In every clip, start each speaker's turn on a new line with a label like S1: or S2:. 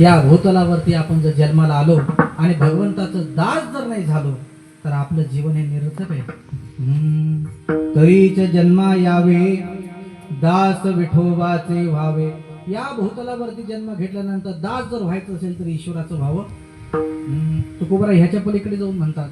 S1: या भूतलावरती आपण जर जन्माला आलो आणि भगवंताचं दास जर नाही झालो तर आपलं जीवन हे निरर्थक आहे. तरीच जन्मा यावे दास विठोबाचे व्हावे. या भूतलावरती जन्म घेतल्यानंतर दास जर व्हायचं असेल तर ईश्वराचं व्हावं. हम्म. तुकोबरा ह्याच्या पलीकडे जाऊन म्हणतात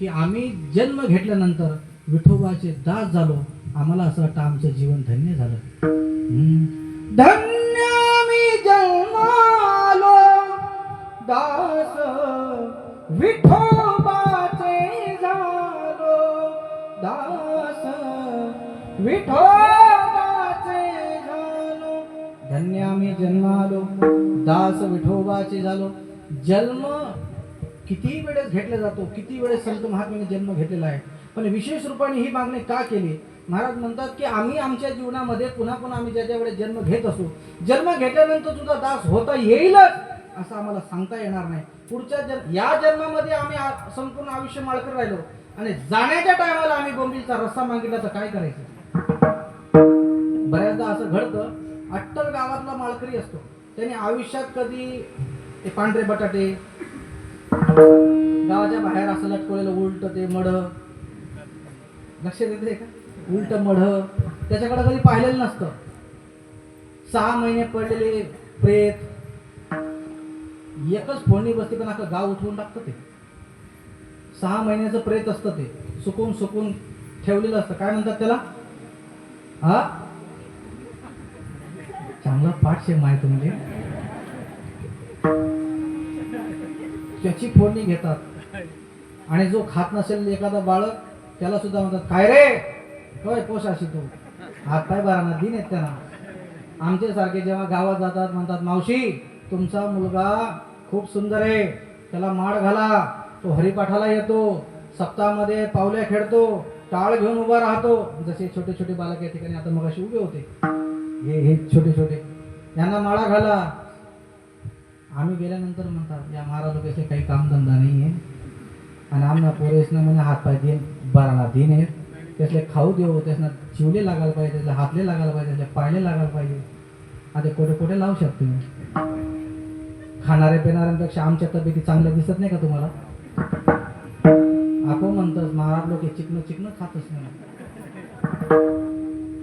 S1: की आम्ही जन्म घेतल्यानंतर विठोबाचे दास झालो. आम्हाला असं वाटतं आमचं जीवन धन्य झालं. हम्म. धन्य विठोबाचे झालो जन्म किती वेळेस घेतला जातो किती वेळेस संत महात्म्याने जन्म घेतलेला आहे. पण विशेष रूपाने ही मागणी का केली? महाराज म्हणतात की आम्ही आमच्या जीवनामध्ये पुन्हा पुन्हा आम्ही ज्या ज्या वेळेस जन्म घेत असू जन्म घेतल्यानंतर तुझा दास होता येईलच असं आम्हाला सांगता येणार नाही. पुढच्या जन्म या जन्मामध्ये आम्ही संपूर्ण आयुष्य माळकर राहिलो. आणि जाण्याच्या टायमाला आम्ही बोंबीचा रस्सा मागितला तर काय करायचं? बऱ्याचदा असं घडतं अट्टल गावातला माळकरी असतो. त्याने आयुष्यात कधी ते पांढरे बटाटे. गावाच्या बाहेर असं लटकवलेलं उलट ते मढ. लक्ष देते का? उलट मढ. त्याच्याकडे कधी पाहिलेलं नसतं. सहा महिने पडलेले प्रेत. एकच फोडणी बसते पण अख्खं गाव उठवून टाकतं ते. सहा महिन्याचं प्रेत असतं ते. सुकून सुकून ठेवलेलं असतं. काय म्हणतात त्याला? हा? चांगला पाठ माहिती म्हणजे. त्याची फोडणी घेतात. आणि जो खात नसेल एखादा बाळक त्याला सुद्धा म्हणतात काय रे? काय पोशाशी तू. हात पाय बाराना दिन आहेत त्यांना. आमचे सारखे जेव्हा गावात जातात म्हणतात मावशी तुमचा मुलगा खूप सुंदर आहे. त्याला माळ घाला. तो हरिपाठाला येतो. सप्ताहामध्ये पावल्या खेळतो. टाळ घेऊन उभा राहतो. जसे छोटे छोटे बालक या ठिकाणी आता मग उभे होते. हे हे छोटे छोटे यांना माळा घाला. आम्ही गेल्यानंतर म्हणतात या महाराज लोकांचे काही कामधंदा नाही आहे आणि आम्हाला पोरेसनं म्हणे हात पाय देईन बाराला दिन आहेत. त्यातले खाऊ देऊ त्यासनं चिवले लागायला पाहिजे त्यातले हातले लागायला पाहिजे त्यातले पायले लागायला पाहिजे. आता कोठे कोठे लावू शकतो? मी खाणारे पिणाऱ्यांपेक्षा आमच्या तब्येती चांगल्या दिसत नाही का तुम्हाला? आपण म्हणतात महाराज लोक हे चिकनं चिकनं खातच नाही.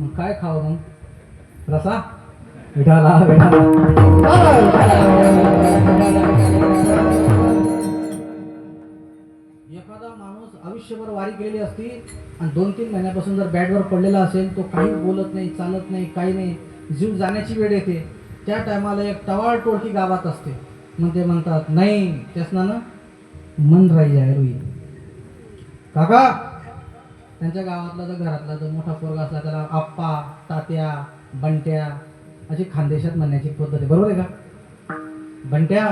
S1: मग काय खावं मग? रसा? विठाला एखादा माणूस आयुष्यभर वारी केलेली असती आणि दोन तीन महिन्यापासून जर बॅडवर पडलेला असेल तो काही बोलत नाही चालत नाही काही नाही जीव जाण्याची वेळ येते. त्या टायमाला एक टवाळ टोळकी गावात असते. मग ते म्हणतात नाही त्यासनं ना मन राही आहे रुई काका त्यांच्या गावातला जर घरातला जर मोठा पोरगा असला त्याला आप्पा तात्या बंट्या अशी खानदेशात म्हणण्याची पद्धत आहे. बरोबर आहे का? बंट्या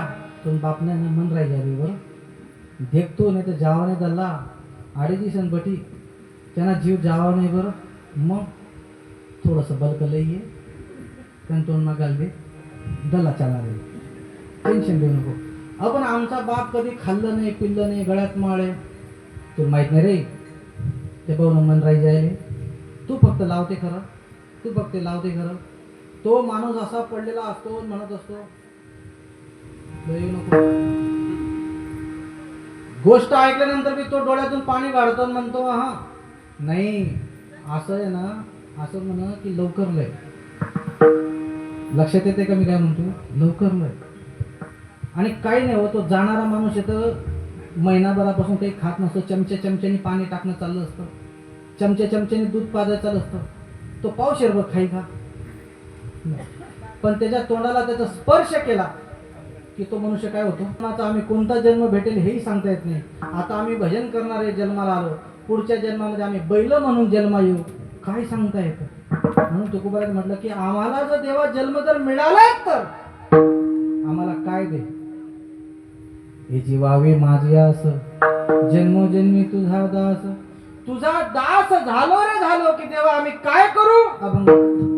S1: तुम बापने मन राही जावी बरं देखतो नाही तर जावा नाही दल्ला. अडीच दिवसां बटी त्यांना जीव जावा नाही बरं मग थोडंसं बलक लई त्यांना तोंड मागाल दे दल्ला चालणार आहे. टेन्शन घेऊ नको. आपण आमचा बाप कधी खाल्लं नाही पिल्लं नाही गळ्यात माळे तू माहीत नाही रे. ते भाऊ मन राही जायले तू फक्त लावते खरं. तू फक्त लावते खरं. तो माणूस असा पडलेला असतो म्हणत असतो गोष्ट ऐकल्यानंतर मी तो डोळ्यातून पाणी काढतो म्हणतो हा नाही असं आहे ना असं म्हण की लवकर लय. लक्षात येते का मी काय म्हणतो? लवकर लय. आणि काही नाही हो तो जाणारा माणूस येतं महिनाभरापासून काही खात नसतो चमच्या चमच्यानी पाणी टाकणं चाललं असतं. चमच्या चमच्यानी दूध पाजायचं चालू असतं. तो पाव शेरभर खाई का पण त्याच्या तोंडाला त्याचा स्पर्श केला की तो मनुष्य काय होतो? आता आम्ही कोणता जन्म भेटेल हेही सांगता येत नाही. आता आम्ही भजन करणारे जन्माला आलो. पुढच्या जन्मामध्ये आम्ही बैल म्हणून जन्मा येऊ. काय सांगता येतं? म्हणून तुकोबाराने म्हटलं की आम्हाला जर देवा जन्म जर मिळाला तर आम्हाला काय दे? हे जीवावे माझे अस जन्मोजन्मी तुझा दास. तुझा दास झालो रे झालो की तेव्हा आम्ही काय करू? अभंग.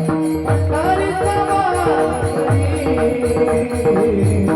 S1: Thank you.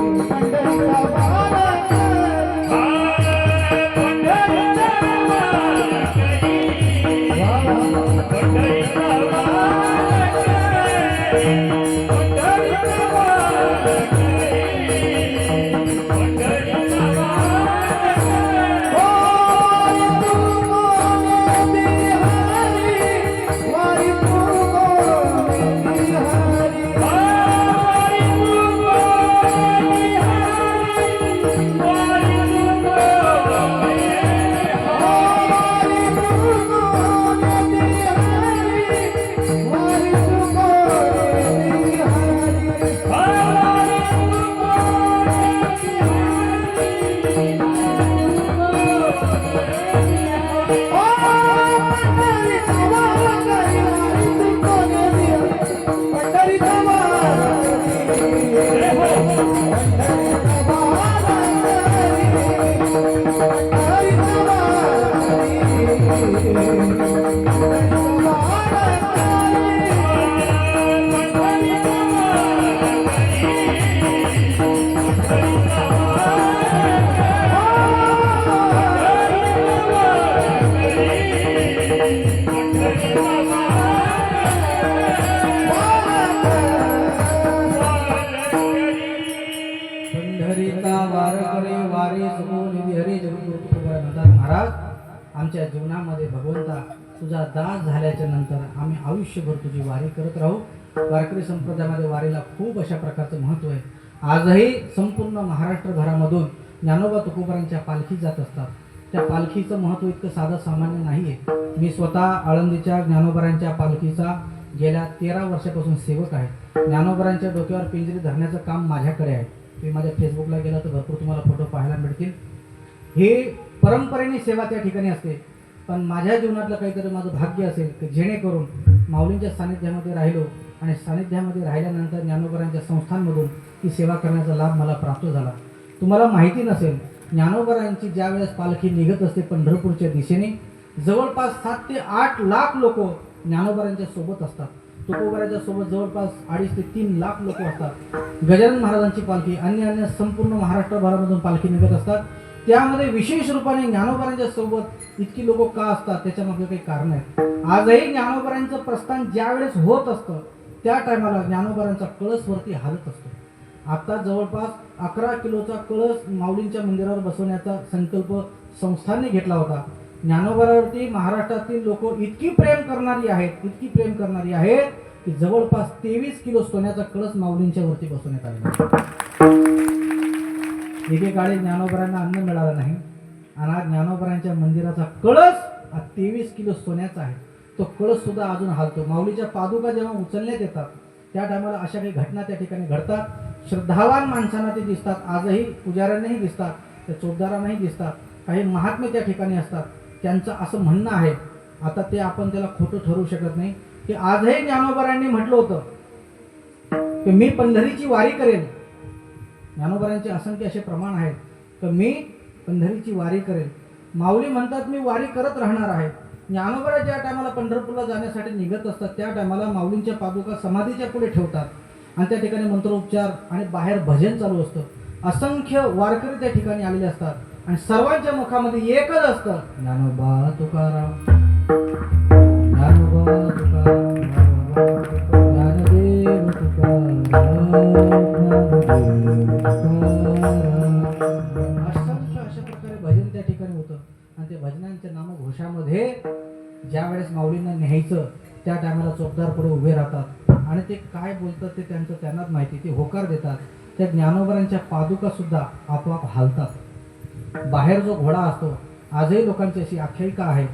S1: महाराज आमच्या जीवनामध्ये भगवंता तुझा दास झाल्याच्यानंतर आम्ही आयुष्यभर तुझी वारी करत राहू. वारकरी संप्रदायामध्ये वारीला खूप अशा प्रकारचं महत्त्व आहे. आजही संपूर्ण महाराष्ट्रभरामधून ज्ञानोबा तुकोबरांच्या पालखी जात असतात. त्या पालखीचं महत्त्व इतकं साधं सामान्य नाही आहे मी स्वतः आळंदीच्या ज्ञानोबारांच्या पालखीचा गेल्या तेरा वर्षापासून सेवक आहे. ज्ञानोबारांच्या डोक्यावर पिंजरी धरण्याचं काम माझ्याकडे आहे. मी माझ्या फेसबुकला गेला तर भरपूर तुम्हाला फोटो पाहायला मिळतील. हे परंपरेने सेवा त्या ठिकाणी असते. पण माझ्या जीवनातलं काहीतरी माझं भाग्य असेल की जेणेकरून माऊलींच्या सानिध्यामध्ये राहिलो आणि सानिध्यामध्ये राहिल्यानंतर ज्ञानोबरांच्या संस्थांमधून ती सेवा करण्याचा लाभ मला प्राप्त झाला. तुम्हाला माहिती नसेल ज्ञानोबरांची ज्या वेळेस पालखी निघत असते पंढरपूरच्या दिशेने जवळपास सात ते आठ लाख लोक ज्ञानोबरांच्या सोबत असतात. तुकोबराच्या सोबत जवळपास अडीच ते तीन लाख लोक असतात. गजानन महाराजांची पालखी अन्य अन्य संपूर्ण महाराष्ट्रभरामधून पालखी निघत असतात. त्यामध्ये विशेष रूपाने ज्ञानोबरांच्या सोबत इतकी लोक का असतात? त्याच्यामध्ये काही कारण आहेत आजही ज्ञानोबरांचं प्रस्थान ज्या वेळेस होत असतं त्या टायमाला ज्ञानोबरांचा कळस वरती हालत असतो. आता जवळपास अकरा किलोचा कळस माऊलींच्या मंदिरावर बसवण्याचा संकल्प संस्थांनी घेतला होता. ज्ञानोबरावरती महाराष्ट्रातील लोक इतकी प्रेम करणारी आहेत इतकी प्रेम करणारी आहेत की जवळपास तेवीस किलो सोन्याचा कळस माऊलींच्या वरती बसवण्यात आलेला एकेकाळी ज्ञानोबरांना अन्न मिळालं नाही. आणि आज ज्ञानोबरांच्या मंदिराचा कळस हा तेवीस किलो सोन्याचा आहे. तो कळस सुद्धा अजून हालतो. माऊलीच्या पादुका जेव्हा उचलण्यात येतात त्या टायमाला अशा काही घटना त्या ठिकाणी घडतात. श्रद्धावान माणसांना ते दिसतात. आजही पुजाऱ्यांनाही दिसतात. त्या चोपदारांनाही दिसतात. काही महात्मे त्या ठिकाणी असतात. त्यांचं असं म्हणणं आहे आता ते आपण त्याला खोटं ठरवू शकत नाही. की आजही ज्ञानोबरांनी म्हटलं होतं की मी पंढरीची वारी करेन. ज्ञानोबरांचे असंख्य असे प्रमाण आहेत तर मी पंढरीची वारी करेन माऊली म्हणतात मी वारी करत राहणार आहे. ज्ञानोबरा ज्या टायमाला पंढरपूरला जाण्यासाठी निघत असतात. त्या टायमाला माऊलींच्या पादुका समाधीच्या पुढे ठेवतात. आणि त्या ठिकाणी मंत्रोपचार आणि बाहेर भजन चालू असतं. असंख्य वारकरी त्या ठिकाणी आलेले असतात. आणि सर्वांच्या मुखामध्ये एकच असतं ज्ञानोबा तुकाराम ज्ञानोबा तुकाराम. भजनांच्या ज्या वेळेस माऊलींना न्यायचं त्या टायमाला चोपदार पुढे उभे राहतात. आणि ते काय बोलतात ते त्यांचं त्यांनाच माहिती ते होकार देतात. त्या ज्ञानोबरांच्या पादुका सुद्धा आपोआप हालतात. बाहेर जो घोडा असतो आजही लोकांची अशी आख्यायिका आहे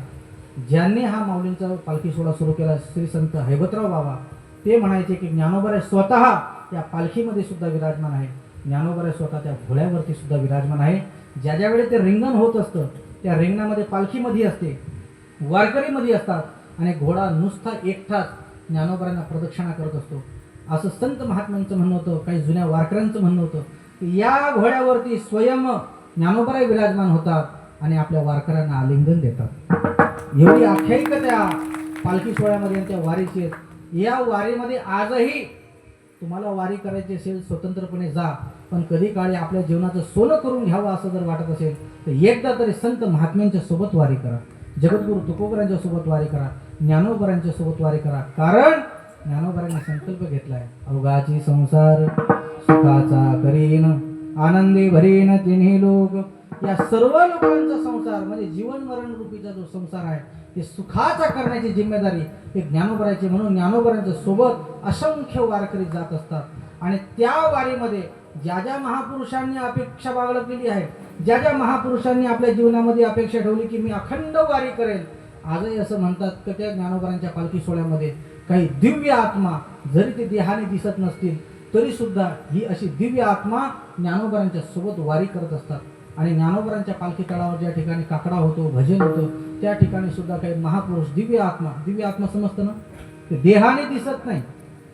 S1: ज्यांनी हा माऊलींचा पालखी सोहळा सुरू केला श्री संत हैबतराव बाबा ते म्हणायचे की ज्ञानोबराय स्वतः या पालखीमध्ये सुद्धा विराजमान आहे. ज्ञानोबराय स्वतः त्या घोड्यावरती सुद्धा विराजमान आहे. ज्या ज्या वेळी ते रिंगण होत असतं त्या रिंगणामध्ये पालखीमध्ये असते वारकरीमध्ये असतात आणि घोडा नुसता एकठाच ज्ञानोबरांना प्रदक्षिणा करत असतो. असं संत महात्म्यांचं म्हणणं होतं काही जुन्या वारकऱ्यांचं म्हणणं होतं की या घोड्यावरती स्वयं ज्ञानोबराय विराजमान होतात आणि आपल्या वारकऱ्यांना आलिंगन देतात. एवढी आख्यायिका त्या पालखी सोहळ्यामध्ये त्या वारीची आहेत. या वारीमध्ये आजही तुम्हाला वारी करायची असेल स्वतंत्रपणे जा पण कधी काळी आपल्या जीवनाचं सोनं करून घ्यावं असं जर वाटत असेल तर एकदा तरी संत महात्म्यांच्या सोबत वारी करा. जगद्गुरु तुकोबरांच्या सोबत वारी करा ज्ञानोबरांच्या सोबत वारी करा. कारण ज्ञानोबरांनी संकल्प घेतलाय अवघाची संसार सुखाचा करीन आनंदी भरीन तिन्ही लोक. या सर्व लोकांचा संसार म्हणजे जीवन मरण रूपीचा जो संसार आहे ते सुखाचा करण्याची जिम्मेदारी हे ज्ञानोबराची म्हणून ज्ञानोबरांच्या सोबत असंख्य वारकरी जात असतात. आणि त्या वारीमध्ये ज्या ज्या महापुरुषांनी अपेक्षा बाळगलेली आहे ज्या ज्या महापुरुषांनी आपल्या जीवनामध्ये अपेक्षा ठेवली की मी अखंड वारी करेल आजही असं म्हणतात की त्या ज्ञानोबरांच्या पालखी सोहळ्यामध्ये काही दिव्य आत्मा जरी ते देहाने दिसत नसतील तरी सुद्धा ही अशी दिव्य आत्मा ज्ञानोबरांच्या सोबत वारी करत असतात. आणि ज्ञानोबरांच्या पालखी तळावर ज्या ठिकाणी काकडा होतो भजन होतं त्या ठिकाणी सुद्धा काही महापुरुष दिव्य आत्मा दिव्य आत्मा समजतं ना? ते देहाने दिसत नाही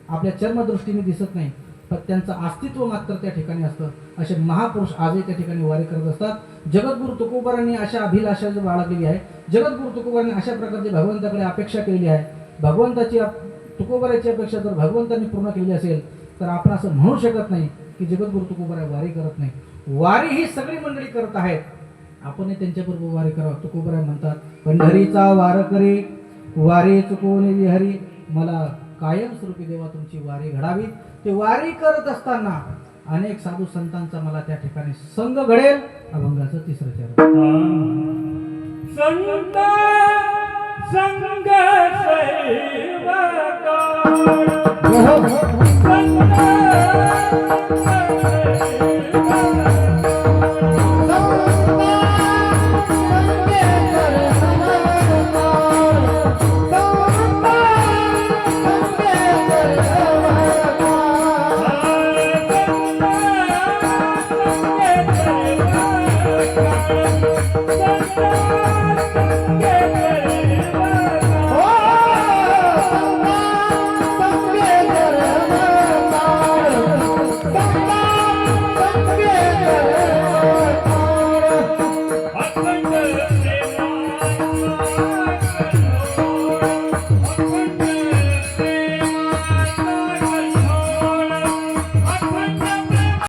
S1: आपल्या चर्मदृष्टीने दिसत नाही पण त्यांचं अस्तित्व मात्र त्या ठिकाणी असतं. असे महापुरुष आजही त्या ठिकाणी वारी करत असतात. जगद्गुरु तुकोबारांनी अशा अभिलाषा जी बाळगलेली आहे जगद्गुरु तुकोबारांनी अशा प्रकारची भगवंताकडे अपेक्षा केलेली आहे. भगवंताची तुकोबराची तुकोबाराची अपेक्षा जर भगवंतांनी पूर्ण केली असेल तर आपण असं म्हणू शकत नाही की जगद्गुरु तुकोबारा वारी करत नाही. वारी ही सगळी मंडळी करत आहेत. आपण त्यांच्याबरोबर वारी करावं. तुकोबराय म्हणतात पंढरीचा वार करे वारी चुकवणे हरी. मला कायमस्वरूपी देवा तुमची वारी घडावी. ते वारी करत असताना अनेक साधू संतांचा मला त्या ठिकाणी संघ घडेल. अभंगाचं तिसरं चरण.
S2: संत संग Oh,